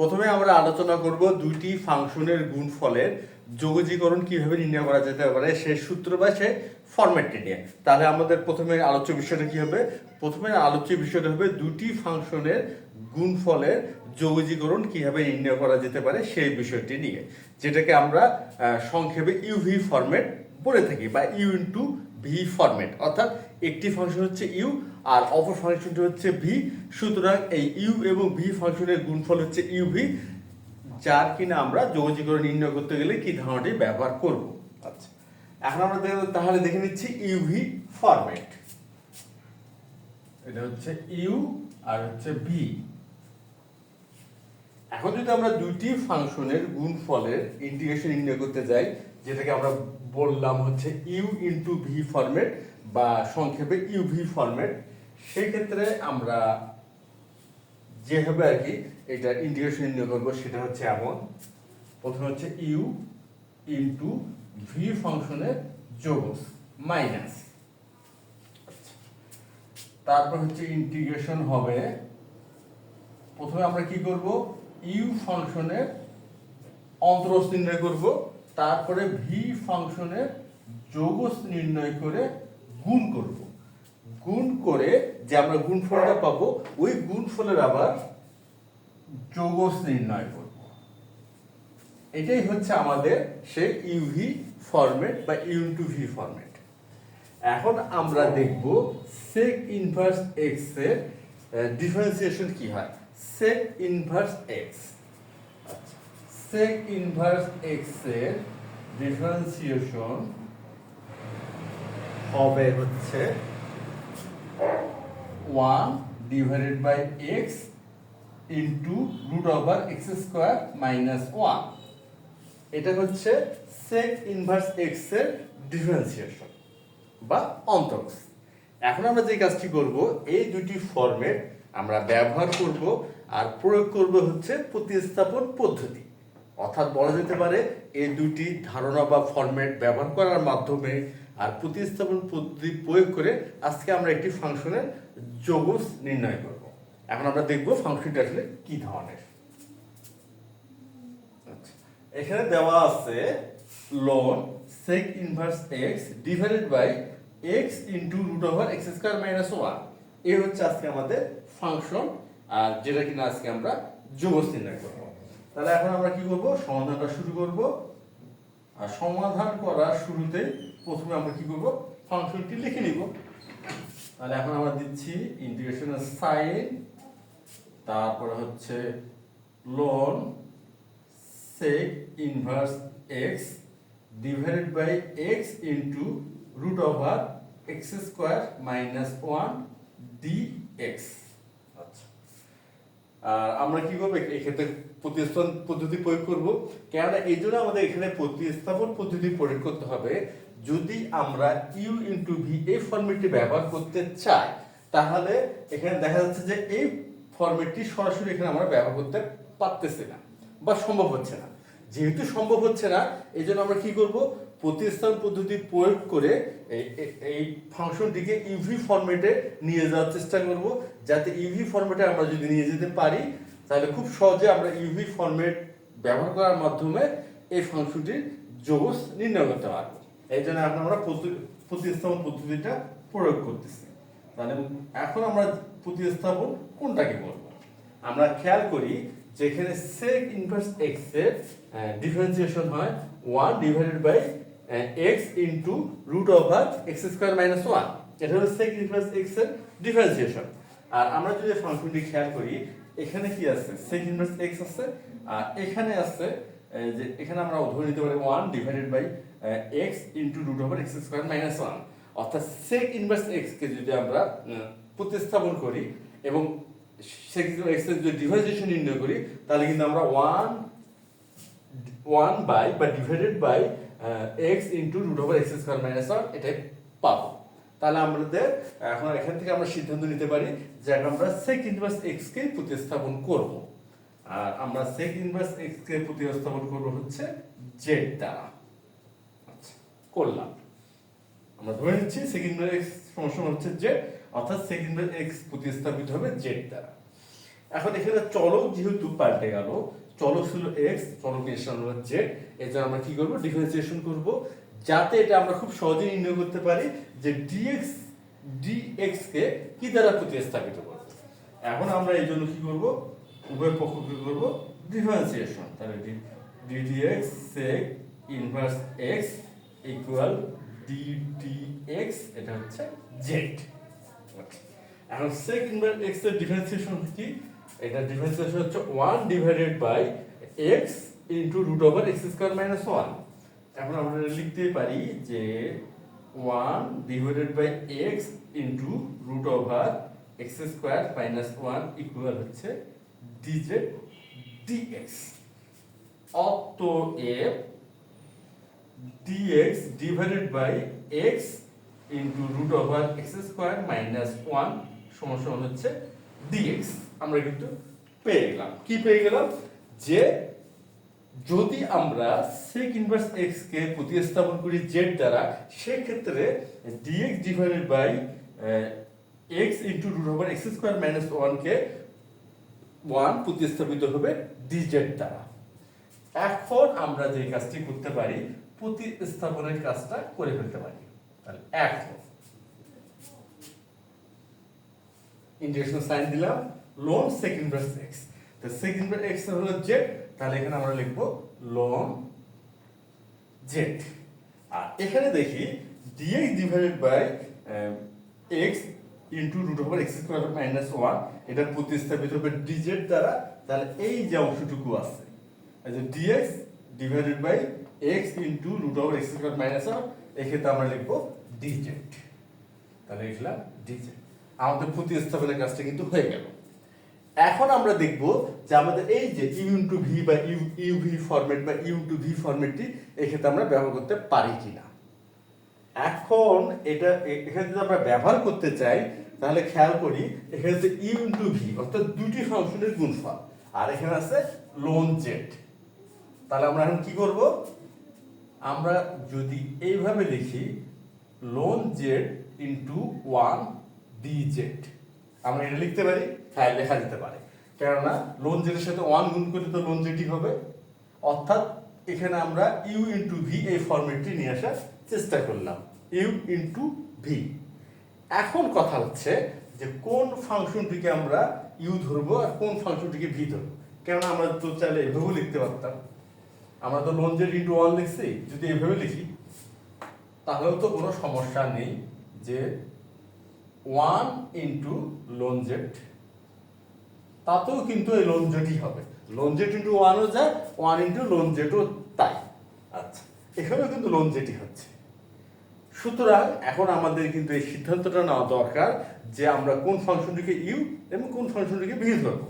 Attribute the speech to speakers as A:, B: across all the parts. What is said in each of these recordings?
A: প্রথমে আমরা আলোচনা করব দুইটি ফাংশনের গুণফলের যোগজীকরণ কীভাবে নির্ণয় করা যেতে পারে সেই সূত্র বা সেই ফরম্যাটটি নিয়ে। তাহলে আমাদের প্রথমে আলোচ্য বিষয়টা কি হবে? প্রথমে আলোচ্য বিষয়টা হবে দুটি ফাংশনের গুণফলের যোগজীকরণ কীভাবে নির্ণয় করা যেতে পারে সেই বিষয়টি নিয়ে, যেটাকে আমরা সংক্ষেপে ইউভি ফরম্যাট বলে থাকি বা ইউ ইন্টু ভি ফরম্যাট অর্থাৎ একটি ফাংশন হচ্ছে ইউ আর অপর ফাংশনটি হচ্ছে ভি সুতরাং এই ইউ এবং ভি ফাংশনের গুণফল হচ্ছে ইউ ভি যার কিনা আমরা যোগজীকরণ নির্ণয় করতে গেলে কি ধারণাটি ব্যবহার করব? আচ্ছা এখন আমরা তাহলে দেখে নিচ্ছি ইউভি ফরম্যাট এটা হচ্ছে ইউ আর হচ্ছে ভি এখন যদি আমরা দুইটি ফাংশনের গুণফলের ইন্টিগ্রেশন নির্ণয় করতে যাই, যেটাকে আমরা বললাম হচ্ছে ইউ ইন্টু ভি ফরম্যাট বা সংক্ষেপে ইউ ভি ফরম্যাট সেই ক্ষেত্রে আমরা যেভাবে আর কি এটা ইন্টিগ্রেশন নির্ণয় করব, সেটা হচ্ছে এমন। প্রথমে হচ্ছে ইউ ইন্টু ভি ফাংশনের যোগ মাইনাস তারপর হচ্ছে ইন্টিগ্রেশন হবে। প্রথমে আমরা কি করব? ইউ ফাংশনের অন্তরস নির্ণয় করব। তারপরে ভি ফাংশনের যোগস নির্ণয় করে গুণ করব। গুণ করে যে আমরা গুণফলটা পাবো, ওই গুণফলের আবার যোগস নির্ণয় করব। এটাই হচ্ছে আমাদের সে ইউভি ফরম্যাট বা ইউ টু ভি ফরম্যাট এখন আমরা দেখব সেক ইনভার্স এক্সের ডিফারেন্সিয়েশন কি হয়? Sec inverse X sec inverse এক্সের ডিফারেন্সিয়েশন হবে হচ্ছে one divided by X into root over X square minus one এটা হচ্ছে সেক ইনভার্স এক্সের ডিফারেন্সিয়েশন বা অন্তরস এখন আমরা যে কাজটি করব, এই দুটি ফরম্যাট আমরা ব্যবহার করব আর প্রয়োগ করব হচ্ছে প্রতিস্থাপন পদ্ধতি। অর্থাৎ বলা যেতে পারে এই দুটি ধারণা বা ফরম্যাট ব্যবহার করার মাধ্যমে আর প্রতিস্থাপন পদ্ধতি প্রয়োগ করে আজকে আমরা একটি ফাংশনের যোগস নির্ণয় করব। এখন আমরা দেখব ফাংশনটা আসলে কি ধরনের। আচ্ছা, এখানে দেওয়া আছে ln sec inverse X divided by X into root over X square minus one এই হচ্ছে আজকে আমাদের ফাংশন আর যেটা কিনা আজকে আমরা যোগস নির্ণয় করব। তাহলে এখন আমরা কি করব? সমাধানটা শুরু করব। আর সমাধান করার শুরুতে প্রথমে আমরা কি করব? ফাংশনটি লিখে নিব। তাহলে এখন আমরা দিচ্ছি ইন্টিগ্রেশনের সাইন তারপরে হচ্ছে ln sec inverse X divided by X into root over X square minus one D X আর আমরা কি করব? এই ক্ষেত্রে প্রতিস্থাপন পদ্ধতি প্রয়োগ করব। কেননা এই জন্য আমাদের এখানে প্রতিস্থাপন পদ্ধতি প্রয়োগ করতে হবে। যদি আমরা ইউ ইন্টু ভি এই ফর্মেটটি ব্যবহার করতে চাই, তাহলে এখানে দেখা যাচ্ছে যে এই ফর্মেটটি সরাসরি এখানে আমরা ব্যবহার করতে পারতেছি না বা সম্ভব হচ্ছে না। যেহেতু সম্ভব হচ্ছে না, এই জন্য আমরা কি করব? প্রতিস্থাপন পদ্ধতি প্রয়োগ করে এই ফাংশনটিকে ইভি ফরম্যাটে নিয়ে যাওয়ার চেষ্টা করব। যাতে ইভি ফরম্যাটে আমরা যদি নিয়ে যেতে পারি, তাহলে খুব সহজে আমরা ইভি ফরম্যাট ব্যবহার করার মাধ্যমে এই ফাংশনটির যোগস নির্ণয় করতে পারব। এই জন্য এখন আমরা প্রতি- প্রতিস্থাপন পদ্ধতিটা প্রয়োগ করতেছি। তাহলে এখন আমরা প্রতিস্থাপন কোনটাকে বলব? আমরা খেয়াল করি যেখানে sec ইনভার্স x এর ডিফারেন্সিয়েশন হয় 1 divided by x into root over x square minus 1 এটা হলো sec ইনভার্স x এর ডিফারেন্সিয়েশন আর আমরা যদি ফাংশনটি খেয়াল করি, এখানে কি আছে? sec ইনভার্স x আছে, আর এখানে আছে যে এখানে আমরা ধরে নিতে পারি 1 divided by x into root over x square minus 1 অর্থাৎ sec ইনভার্স x কে যদি আমরা প্রতিস্থাপন করি এবং সেক্ষেত্রে এক্সের যদি ডিভাইজেশন নির্ণয় করি, তাহলে কিন্তু আমরা ওয়ান ওয়ান বাই বা divided by X into root over X square minus one এটাই পাবো। তাহলে আমাদের, এখন এখান থেকে আমরা সিদ্ধান্ত নিতে পারি যে আমরা সেক ইনভার্স এক্স কে প্রতিস্থাপন করব। আর আমরা সেক ইনভার্স এক্স কে প্রতিস্থাপন করব হচ্ছে জেড দ্বারা। আচ্ছা করলাম। আমরা ধরে নিচ্ছি সেকেন্ড এক্স সমস্যা হচ্ছে জেড অর্থাৎ সেকেন্ড এক্স প্রতিস্থাপিত হবে জেড দ্বারা। এখন এখানে চলক যেহেতু পাল্টে গেল চলক ছিল এক্স চলক এর হলো জেড এর জন্য আমরা কি করব? ডিফারেন্সিয়েশন করব। যাতে এটা আমরা খুব সহজে নির্ণয় করতে পারি যে ডিএক্স ডিএক্স কে কি দ্বারা প্রতিস্থাপিত করব? এখন আমরা এই জন্য কি করব? উভয় পক্ষ কি করব? ডিফারেন্সিয়েশন তাহলে D DX sec inverse X equal D DX এটা হচ্ছে জেড এখন সেক ইনভার্স এক্সের ডিফারেন্সিয়েশন কি? এটা ডিফারেন্সিয়েশন হচ্ছে one divided by X into root over X square minus one এখন আমরা লিখতে পারি যে one divided by X into root over X square minus one equal হচ্ছে ডিজেড ডিএক্স অতএব dx by x into root over x square minus 1 সমান সমান হচ্ছে dx আমরা কিন্তু পেয়ে গেলাম। কি পেয়ে গেলাম? যে যদি আমরা sec ইনভার্স x কে প্রতিস্থাপন করি জেড দ্বারা সেক্ষেত্রে dx divided by ah, x into root over x square minus 1 কে 1 প্রতিস্থাপিত হবে dz দ্বারা। এখন আমরা যে কাজটি করতে পারি প্রতিস্থাপনের কাজটা করে ফেলতে পারি। তাহলে এখন ইন্টিগ্রেশন সাইন দিলাম। লন সেকেন্ড ইনভার্স এক্স তো সেকেন্ড ইনভার্স এক্স হলো জেড তাহলে এখানে আমরা লিখব লন জেড আর এখানে দেখি DX divided by X into root over X square minus one এটা প্রতিস্থাপিত হবে ডিজেড দ্বারা, তাহলে এই যে অংশটুকু আছে যে DX divided by X into root over X square minus one এক্ষেত্রে আমরা লিখব ডিজেড তাহলে লিখলাম ডিজেড আমাদের প্রতিস্থাপনের কাজটা কিন্তু হয়ে গেল। এখন আমরা দেখব যে আমাদের এই যে ইউ টু ভি বা ইউ ইউ ভি ফরম্যাট বা ইউ টু ভি ফরম্যাটটি এক্ষেত্রে আমরা ব্যবহার করতে পারি কি না এখন এটা এখানে যদি আমরা ব্যবহার করতে চাই, তাহলে খেয়াল করি, এখানে হচ্ছে ইউ ইন্টু ভি অর্থাৎ দুটি ফাংশনের গুণফল। আর এখানে আছে লোন জেড তাহলে আমরা এখন কি করব? আমরা যদি এইভাবে লিখি ln Z into one D Z আমরা এটা লিখতে পারি? হ্যাঁ লেখা যেতে পারে। কেননা লোন জেডের সাথে ওয়ান গুণ করলে তো লোন জেডই হবে। অর্থাৎ, এখানে আমরা ইউ ইন্টু ভি এই ফরম্যাটটি নিয়ে আসার চেষ্টা করলাম। ইউ ইন্টু ভি এখন কথা হচ্ছে যে, কোন ফাংশনটিকে আমরা ইউ ধরবো আর কোন ফাংশনটিকে ভি ধরবো? কেননা, আমরা তো চাইলে এভাবেও লিখতে পারতাম। আমরা তো লোন জেড ইন্টু ওয়ান লিখছি, যদি এভাবে লিখি, তাহলেও তো কোনো সমস্যা নেই যে ওয়ান ইন্টু লোন জেড তাতেও কিন্তু এই লোন জেটই হবে। লোন জেট ইন্টু ওয়ানও যায় ওয়ান ইন্টু লোন জেটও তাই। আচ্ছা এখানেও কিন্তু লোন জেটই হচ্ছে। সুতরাং এখন আমাদের কিন্তু এই সিদ্ধান্তটা নেওয়া দরকার যে আমরা কোন ফাংশনটিকে ইউ এবং কোন ফাংশনটিকে ভি ধরবো।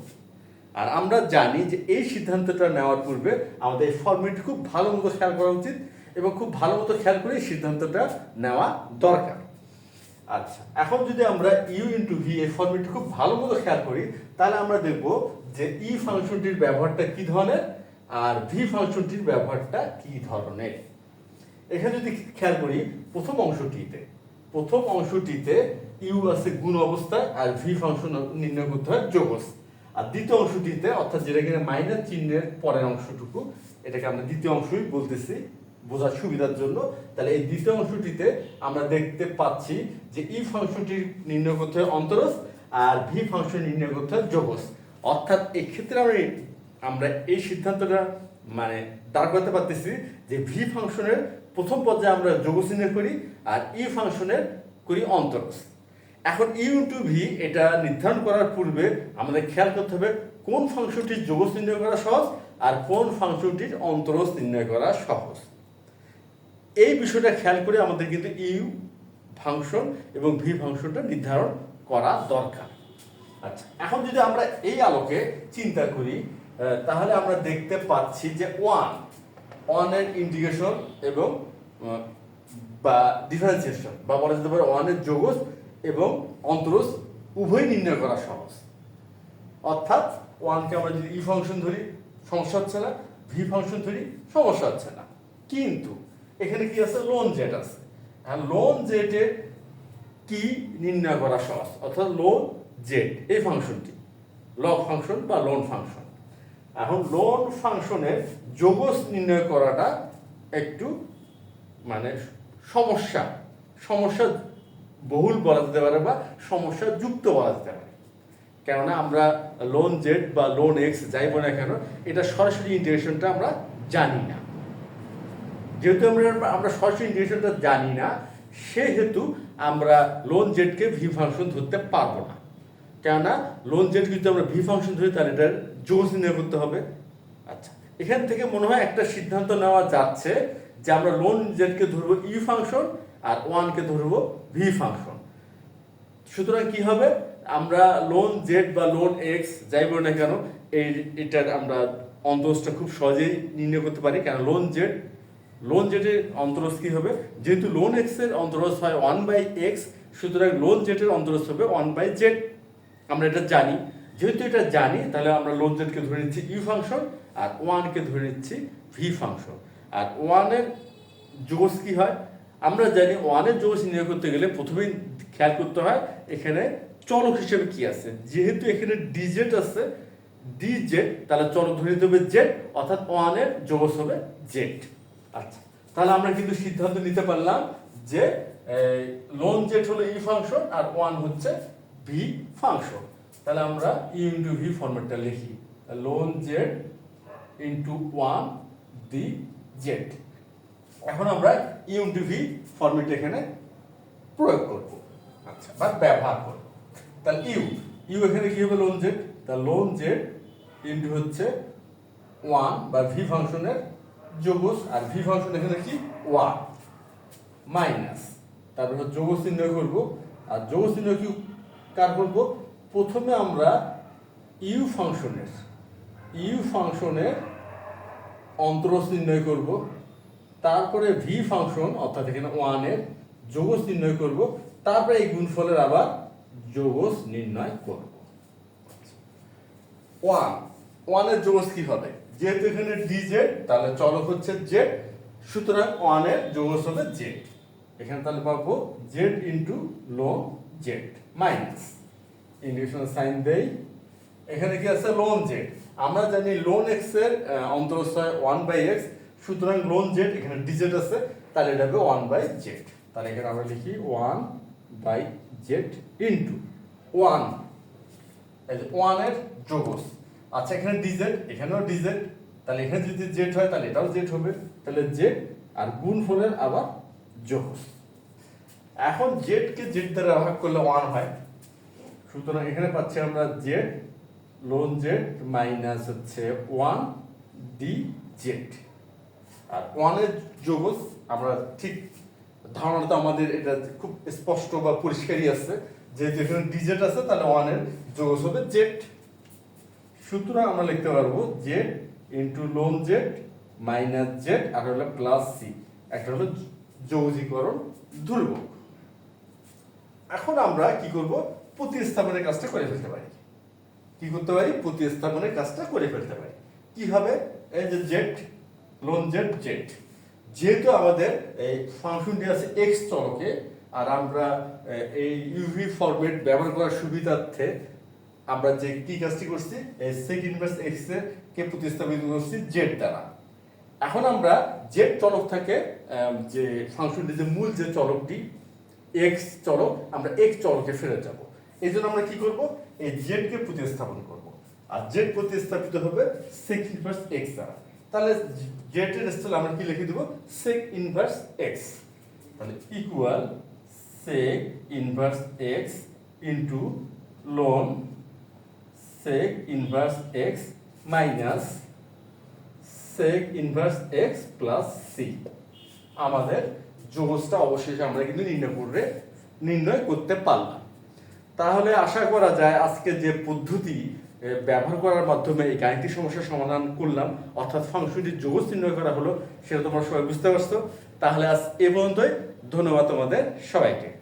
A: আর আমরা জানি যে এই সিদ্ধান্তটা নেওয়ার পূর্বে আমাদের এই ফর্মেটটি খুব ভালো মতো খেয়াল করা উচিত এবং খুব ভালো মতো খেয়াল করে এই সিদ্ধান্তটা নেওয়া দরকার। আচ্ছা এখন যদি আমরা ইউ ইন্টু ভি এই ফর্মেটটি খুব ভালো মতো খেয়াল করি, তাহলে আমরা দেখব যে ই ফাংশনটির ব্যবহারটা কি ধরনের আর ভি ফাংশনটির ব্যবহারটা কি ধরনের। এখানে যদি খেয়াল করি, প্রথম অংশটিতে প্রথম অংশটিতে ইউ আছে গুণ অবস্থায় আর ভি ফাংশন নির্ণয় করতে হয় যোগস আর দ্বিতীয় অংশটিতে, অর্থাৎ যেটা কিনা মাইনাস চিহ্নের পরের অংশটুকু, এটাকে আমরা দ্বিতীয় অংশই বলতেছি বোঝার সুবিধার জন্য, তাহলে এই দ্বিতীয় অংশটিতে আমরা দেখতে পাচ্ছি যে ই ফাংশনটি নির্ণয় করতে হয় অন্তরস আর ভি ফাংশন নির্ণয় করতে হয় যোগস অর্থাৎ এক্ষেত্রে আমরা আমরা এই সিদ্ধান্তটা মানে দাঁড় করতে পারতেছি যে ভি ফাংশনের প্রথম পর্যায়ে আমরা যোগ চিহ্ন করি আর ই ফাংশনের করি অন্তরস এখন ইউ টু ভি এটা নির্ধারণ করার পূর্বে আমাদের খেয়াল করতে হবে কোন ফাংশনটির যোগ নির্ণয় করা সহজ আর কোন ফাংশনটির অন্তরস নির্ণয় করা সহজ। এই বিষয়টা খেয়াল করে আমাদের কিন্তু ইউ ফাংশন এবং ভি ফাংশনটা নির্ধারণ করা দরকার। আচ্ছা। এখন যদি আমরা এই আলোকে চিন্তা করি তাহলে আমরা দেখতে পাচ্ছি যে ওয়ান ওয়ানের ইন্টিগ্রেশন এবং বা ডিফারেন্সিয়েশন বা বলা যেতে পারে ওয়ানের যোগস এবং অন্তরস উভয় নির্ণয় করা সহজ। অর্থাৎ ওয়ানকে আমরা যদি ই ফাংশন ধরি সমস্যা হচ্ছে না। ভি ফাংশন ধরি সমস্যা হচ্ছে না। কিন্তু এখানে কি আছে? লোন জেট আছে। আর লোন জেটের কি নির্ণয় করা সহজ? অর্থাৎ লোন জেড এই ফাংশনটি। লগ ফাংশন বা লোন ফাংশন এখন লোন ফাংশনের যোগস নির্ণয় করাটা একটু মানে সমস্যা সমস্যা বহুল বলা যেতে পারে বা সমস্যা যুক্ত বলা যেতে পারে। কেননা আমরা লোন জেড বা লোন এক্স যাই বলে কেন, এটা সরাসরি ইন্টিগ্রেশনটা আমরা জানি না। যেহেতু আমরা আমরা সরাসরি ইন্টিগ্রেশনটা জানি না, সেহেতু আমরা লোন জেডকে ভি ফাংশন ধরতে পারব না। কেননা লোন জেড যদি আমরা ভি ফাংশন ধরি, তাহলে এটার জোস নির্ণয় করতে হবে। আচ্ছা এখান থেকে মনে হয় একটা সিদ্ধান্ত নেওয়া যাচ্ছে যে আমরা লোন জেডকে ধরবো ই ফাংশন আর ওয়ানকে ধরবো ভি ফাংশন সুতরাং কি হবে? আমরা লোন জেড বা লোন এক্স যাই বলি না কেন, এই এটার আমরা অন্তরসটা খুব সহজেই নির্ণয় করতে পারি। কেন লোন জেড লোন জেডের অন্তরস কি হবে? যেহেতু লোন এক্সের অন্তরস হয় ওয়ান বাই এক্স সুতরাং লোন জেডের অন্তরস হবে ওয়ান বাই জেড আমরা এটা জানি। যেহেতু এটা জানি, তাহলে আমরা লোন জেডকে ধরে নিচ্ছি ইউ ফাংশন আর ওয়ানকে ধরে নিচ্ছি ভি ফাংশন আর ওয়ানের জোস কি হয়? আমরা জানি ওয়ানের জোস নির্ণয় করতে গেলে প্রথমেই খেয়াল করতে হয়, এখানে চলক হিসেবে কি আছে? যেহেতু এখানে ডিজেট আছে ডি জেড তাহলে চলক ধরে নিতে হবে জেড অর্থাৎ ওয়ানের জোস হবে জেড আচ্ছা তাহলে আমরা কিন্তু সিদ্ধান্ত নিতে পারলাম যে লোন জেড হলো ই ফাংশন আর ওয়ান হচ্ছে ভি ফাংশন তাহলে আমরা ই ইন্টু ভি ফরম্যাটটা লিখি। Ln Z into one D Z এখন আমরা ইউ ইন্টু ভি ফরম্যাট এখানে প্রয়োগ করব। আচ্ছা বা ব্যবহার করব। তাহলে ইউ ইউ এখানে কি হবে লোন জেড তা লোন জেড ইন্টু হচ্ছে ওয়ান বা ভি ফাংশনের যোগস আর ভি ফাংশন এখানে কি ওয়ান মাইনাস। তারপর যোগস নির্ণয় করব। আর যোগস নির্ণয় কি কার করব? প্রথমে আমরা ইউ ফাংশনের ইউ ফাংশনের অন্তরস নির্ণয় করব। তারপরে ভি ফাংশন, অর্থাৎ এখানে ওয়ানের যোগস নির্ণয় করব। তারপরে এই গুণফলের আবার যোগস নির্ণয় করব। ওয়ান, ওয়ানের যোগস কি হবে? যেহেতু এখানে ডি জেড তাহলে চলক হচ্ছে জেড সুতরাং ওয়ান ওয়ানের যোগস হবে জেড এখানে তাহলে পাবো Z into ln Z minus integration sign দেই। এখানে কি আছে? লোন জেড আমরা জানি লোন এক্সের অন্তরস্থ হয় ওয়ান বাই এক্স সুতরাং লোন জেড এখানে ডি ডিজেড আছে, তাহলে এটা হবে ওয়ান বাই জেড তাহলে এখানে আমরা লিখি one by Z into one যে ওয়ানের যোগস আচ্ছা এখানে ডিজেড এখানেও ডিজেড তাহলে এখানে যদি জেড হয়, তাহলে এটাও জেড হবে, তাহলে জেড আর গুণ ফলের আবার যোগস এখন জেড কে জেড দ্বারা ভাগ করলে ওয়ান হয়। সুতরাং এখানে পাচ্ছি আমরা জেড লোন জেড মাইনাস হচ্ছে ওয়ান ডি জেড আর ওয়ানের যোগস আমরা ঠিক ধারণাটা আমাদের এটা খুব স্পষ্ট বা পরিষ্কারই আছে। যেহেতু এখানে ডিজেট আছে, তাহলে ওয়ানের যোগস হবে জেড সুতরাং আমরা লিখতে পারব Z into ln Z minus Z আর হলো প্লাস সি একটা হলো যৌজিকরণ ধ্রুবক। এখন আমরা কি করব? প্রতিস্থাপনের কাজটা করে ফেলতে পারি। কি করতে পারি? প্রতিস্থাপনের কাজটা করে ফেলতে পারি। কি হবে? এই যে জেড লোন জেড জেড যেহেতু আমাদের এই ফাংশনটি আছে এক্স চলকে, আর আমরা এই ইউভি ফরম্যাট ব্যবহার করার সুবিধার্থে আমরা যে কি কাজটি করছি, এই সেক ইনভার্স এক্সের কে প্রতিস্থাপিত করছি জেড দ্বারা। এখন আমরা জেড চলক থেকে যে ফাংশনটি, যে মূল যে চলকটি এক্স চলক, আমরা এক্স চলকে ফেরত যাব। এই জন্য আমরা কি করব? এই জেড কে প্রতিস্থাপন করব। আর জেড প্রতিস্থাপিত হবে সেক ইনভার্স এক্স দ্বারা। তাহলে জেড এর স্থলে আমরা কি লিখে দেব? সেক ইনভার্স এক্স তাহলে equal sec inverse X into ln sec inverse X minus sec inverse X plus C আমাদের যোগসটা অবশেষে আমরা কিন্তু নির্ণয় করে নির্ণয় করতে পারলাম। তাহলে আশা করা যায় আজকে যে পদ্ধতি ব্যবহার করার মাধ্যমে এই গাণিতিক সমস্যার সমাধান করলাম, অর্থাৎ ফাংশনটির যোগস নির্ণয় করা হলো, সেটা তোমরা সবাই বুঝতে পারছ। তাহলে আজ এ পর্যন্তই। ধন্যবাদ তোমাদের সবাইকে।